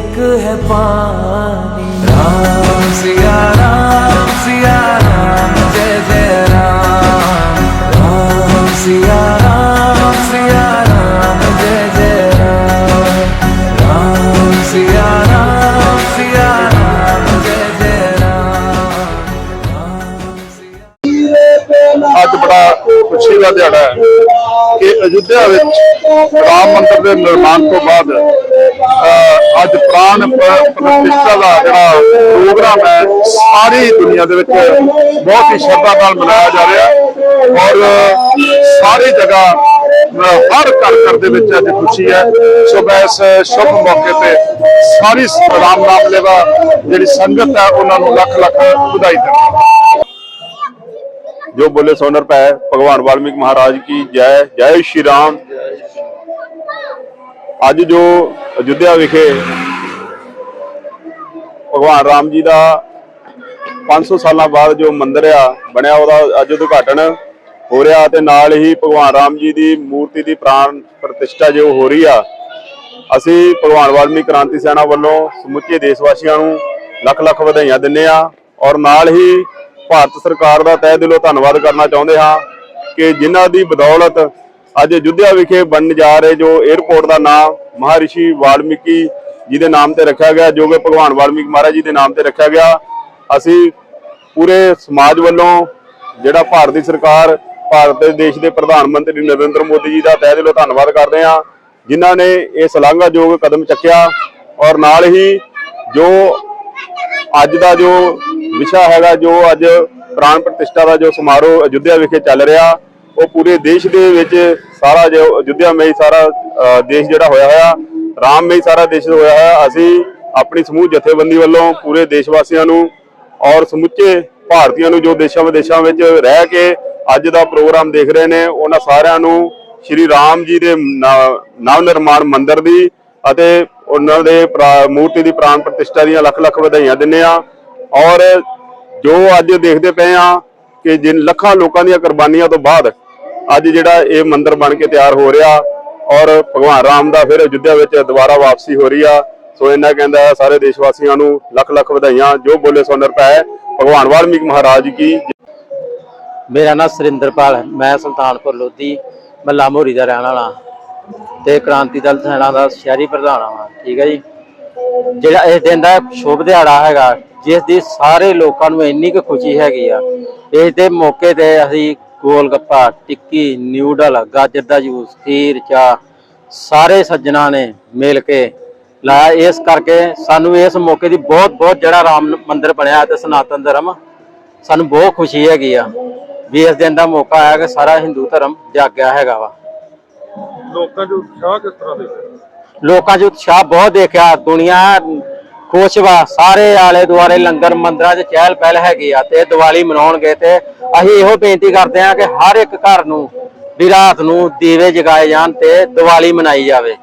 एक है पानी राम सिया राम सिया राम जय जय राम राम सिया राम सिया राम जय जय राम राम सिया राम सिया राम जय जय राम राम सिया ਅੱਜ ਬੜਾ ਖੁਸ਼ੀ ਦਾ ਦਿਹਾੜਾ ਹੈ ਕਿ ਅਯੁੱਧਿਆ ਵਿੱਚ ਰਾਮ ਮੰਦਿਰ ਦੇ ਨਿਰਮਾਣ ਤੋਂ ਬਾਅਦ ਅਹ, ਅੱਜ ਪ੍ਰਾਨ ਪ- ਪ੍ਰਤਿਸ਼ਠਾ ਦਾ ਜਿਹੜਾ ਪ੍ਰੋਗਰਾਮ ਹੈ ਸਾਰੀ ਦੁਨੀਆ ਦੇ ਵਿੱਚ ਬਹੁਤ ਹੀ ਸ਼ਰਧਾ ਨਾਲ ਮਨਾਇਆ ਜਾ ਰਿਹਾ ਹੈ ਔਰ ਸਾਰੀ ਜਗ੍ਹਾ ਅਹ, ਹਰ ਘਰ ਘਰ ਦੇ ਵਿੱਚ ਅੱਜ ਖੁਸ਼ੀ ਹੈ ਸੋ ਮੈਂ ਇਸ ਸ਼ੁਭ ਮੌਕੇ ਤੇ ਸਾਰੀ ਰਾਮ ਨਾਮ ਲੇਵਾ ਜਿਹੜੀ ਸੰਗਤ ਹੈ ਉਹਨਾਂ ਨੂੰ ਲੱਖ ਲੱਖ ਵਧਾਈ ਦਿੰਦਾ जो बोले सोनर पे है भगवान वाल्मीकि महाराज की जय जय श्री राम ਅੱਜ ਜੋ ਅਯੁੱਧਿਆ ਵਿਖੇ ਭਗਵਾਨ ਰਾਮ ਜੀ ਦਾ 500 ਸਾਲਾਂ ਬਾਅਦ ਜੋ ਮੰਦਿਰ ਆ, ਬਣਿਆ ਉਹਦਾ ਅੱਜ ਉਦਘਾਟਨ ਹੋ ਰਿਹਾ ਤੇ ਨਾਲ ਹੀ ਭਗਵਾਨ ਰਾਮ ਜੀ ਦੀ ਮੂਰਤੀ ਦੀ ਪ੍ਰਾਣ ਪ੍ਰਤਿਸ਼ਠਾ ਜੋ ਹੋ ਰਹੀ ਆ, ਅਸੀਂ ਭਗਵਾਨ ਵਾਲਮੀਕ ਕ੍ਰਾਂਤੀ ਸੈਨਾ ਵੱਲੋਂ ਸਮੁੱਚੇ ਦੇਸ਼ ਵਾਸੀਆਂ ਨੂੰ ਲੱਖ ਲੱਖ ਵਧਾਈਆਂ ਦਿੰਦੇ ਆ ਔਰ ਨਾਲ ਹੀ ਭਾਰਤ ਸਰਕਾਰ ਦਾ ਤਹਿ ਦਿਲੋਂ ਧੰਨਵਾਦ ਕਰਨਾ ਚਾਹੁੰਦੇ ਹਾਂ ਕਿ ਜਿਨ੍ਹਾਂ ਦੀ ਬਦੌਲਤ ਅੱਜ ਅਯੁੱਧਿਆ ਵਿਖੇ ਬਣਨ ਜਾ ਰਹੇ ਜੋ 에ਅਰਪੋਰਟ ਦਾ ਨਾਮ ਮਹਾਰਿਸ਼ੀ ਵਾਲਮੀਕੀ ਜੀ ਦੇ ਨਾਮ ਤੇ ਰੱਖਿਆ ਗਿਆ, ਜੋ ਕਿ ਭਗਵਾਨ ਵਾਲਮੀਕ ਮਹਾਰਾਜ ਜੀ ਦੇ ਨਾਮ ਤੇ ਰੱਖਿਆ ਗਿਆ। ਅਸੀਂ ਪੂਰੇ ਸਮਾਜ ਵੱਲੋਂ ਜਿਹੜਾ ਭਾਰਤ ਦੀ ਸਰਕਾਰ, ਭਾਰਤ ਦੇ ਦੇਸ਼ ਦੇ ਪ੍ਰਧਾਨ ਮੰਤਰੀ ਨਰਿੰਦਰ ਮੋਦੀ ਜੀ ਦਾ ਤਹਿ ਦਿਲੋਂ ਧੰਨਵਾਦ ਕਰਦੇ ਹਾਂ, ਜਿਨ੍ਹਾਂ ਨੇ ਇਹ ਸ਼ਲਾਘਾਯੋਗ ਕਦਮ ਚੱਕਿਆ ਔਰ ਨਾਲ ਹੀ ਜੋ ਅੱਜ ਦਾ ਜੋ ਵਿਸ਼ਾ ਹੈਗਾ, ਜੋ ਅੱਜ ਪ੍ਰਾਣ ਪ੍ਰਤਿਸ਼ਠਾ ਦਾ ਜੋ ਸਮਾਰੋਹ ਅਯੁੱਧਿਆ ਵਿਖੇ ਚੱਲ ਰਿਹਾ ਉਹ ਪੂਰੇ ਦੇਸ਼ ਦੇ ਵਿੱਚ ਸਾਰਾ ਜੋ ਅਯੁੱਧਿਆ ਮਈ ਸਾਰਾ ਦੇਸ਼ ਜਿਹੜਾ ਹੋਇਆ ਹੋਇਆ, ਰਾਮ ਮਈ ਸਾਰਾ ਦੇਸ਼ ਹੋਇਆ ਹੋਇਆ, ਅਸੀਂ ਆਪਣੀ ਸਮੂਹ ਜਥੇਬੰਦੀ ਵੱਲੋਂ ਪੂਰੇ ਦੇਸ਼ ਵਾਸੀਆਂ ਨੂੰ ਔਰ ਸਮੁੱਚੇ ਭਾਰਤੀਆਂ ਨੂੰ ਜੋ ਦੇਸ਼ਾਂ ਵਿਦੇਸ਼ਾਂ ਵਿੱਚ ਰਹਿ ਕੇ ਅੱਜ ਦਾ ਪ੍ਰੋਗਰਾਮ ਦੇਖ ਰਹੇ ਨੇ, ਉਹਨਾਂ ਸਾਰਿਆਂ ਨੂੰ ਸ਼੍ਰੀ ਰਾਮ ਜੀ ਦੇ ਨਵ ਨਿਰਮਾਣ ਮੰਦਿਰ ਦੀ ਅਤੇ ਉਹਨਾਂ ਦੇ ਪ੍ਰਾ- ਮੂਰਤੀ ਦੀ ਪ੍ਰਾਣ ਪ੍ਰਤਿਸ਼ਠਾ ਦੀਆਂ ਲੱਖ ਲੱਖ ਵਧਾਈਆਂ ਦਿੰਦੇ ਆ ਔਰ ਜੋ ਅੱਜ ਦੇਖਦੇ ਪਏ ਆ ਕਿ ਜਿਨ ਲੱਖਾਂ ਲੋਕਾਂ ਦੀਆਂ ਕੁਰਬਾਨੀਆਂ ਤੋਂ ਬਾਅਦ ਅੱਜ ਜਿਹੜਾ ਇਹ ਮੰਦਿਰ ਬਣ ਕੇ ਤਿਆਰ ਹੋ ਰਿਹਾ ਔਰ ਭਗਵਾਨ ਰਾਮ ਦਾ ਫਿਰ ਅਯੁੱਧਿਆ ਵਿੱਚ ਦੁਬਾਰਾ ਵਾਪਸੀ ਹੋ ਰਹੀ ਆ, ਸੋ ਇਹਨਾਂ ਕਹਿੰਦਾ ਸਾਰੇ ਦੇਸ਼ ਵਾਸੀਆਂ ਨੂੰ ਲੱਖ ਲੱਖ ਵਧਾਈਆਂ, ਜੋ ਬੋਲੇ ਸੋ ਨਿਰਭੈ ਭਗਵਾਨ ਵਾਲਮੀਕ ਮਹਾਰਾਜ ਕੀ ਮੇਰਾ ਨਾਮ ਸੁਰਿੰਦਰਪਾਲ ਹੈ, ਮੈਂ ਸੁਲਤਾਨਪੁਰ ਲੋਧੀ ਮੱਲਾ ਮੋਰੀ ਦਾ ਰਹਿਣ ਵਾਲਾ ਤੇ ਕ੍ਰਾਂਤੀ ਦਲ ਸੈਨਾ ਦਾ ਸ਼ਹਿਰੀ ਪ੍ਰਧਾਨ ਹਾਂ, ਠੀਕ ਹੈ ਜੀ। ਜਿਹੜਾ ਇਸ ਦਿਨ ਦਾ ਸ਼ੁਭ ਦਿਹਾੜਾ ਹੈਗਾ, ਜਿਸ ਦੀ ਸਾਰੇ ਲੋਕਾਂ ਨੂੰ ਇੰਨੀ ਕੁ ਖੁਸ਼ੀ ਹੈਗੀ ਆ, ਇਸ ਦੇ ਮੌਕੇ ਤੇ ਅਸੀਂ ਗੋਲ ਗੱਪਾ ਟਿੱਕੀ ਨਿਊਡਲ ਗਾਜਰ ਦਾ ਜੂਸ ਖੀਰ ਚਾਹ ਸਾਰੇ ਸੱਜਣਾ ਨੇ ਮਿਲ ਕੇ ਲਾਇਆ। ਇਸ ਕਰਕੇ ਸਾਨੂੰ ਇਸ ਮੌਕੇ ਦੀ ਬਹੁਤ ਬਹੁਤ ਜਿਹੜਾ ਰਾਮ ਮੰਦਿਰ ਬਣਿਆ ਤੇ ਸਨਾਤਨ ਧਰਮ ਸਾਨੂੰ ਬਹੁਤ ਖੁਸ਼ੀ ਹੈਗੀ ਆ ਵੀ ਇਸ ਦਿਨ ਦਾ ਮੌਕਾ ਆਇਆ ਕਿ ਸਾਰਾ ਹਿੰਦੂ ਧਰਮ ਜਾਗਿਆ ਹੈਗਾ ਵਾ। ਲੋਕਾਂ 'ਚ ਉਤਸ਼ਾਹ ਕਿਸ ਤਰ੍ਹਾਂ ਦੇ ਲੋਕਾਂ 'ਚ ਉਤਸ਼ਾਹ ਬਹੁਤ ਦੇਖਿਆ। ਦੁਨੀਆ ਖੁਸ਼ ਵਾ। ਸਾਰੇ ਆਲੇ ਦੁਆਲੇ ਲੰਗਰ ਮੰਦਰਾਂ 'ਚ ਚਹਿਲ ਪਹਿਲ ਹੈਗੀ ਆ ਤੇ ਦੀਵਾਲੀ ਮਨਾਉਣਗੇ ਤੇ ਅਸੀਂ ਇਹੋ ਬੇਨਤੀ ਕਰਦੇ ਹਾਂ ਕਿ ਹਰ ਇੱਕ ਘਰ ਨੂੰ ਵੀ ਰਾਤ ਨੂੰ ਦੀਵੇ ਜਗਾਏ ਜਾਣ ਤੇ ਦੀਵਾਲੀ ਮਨਾਈ ਜਾਵੇ।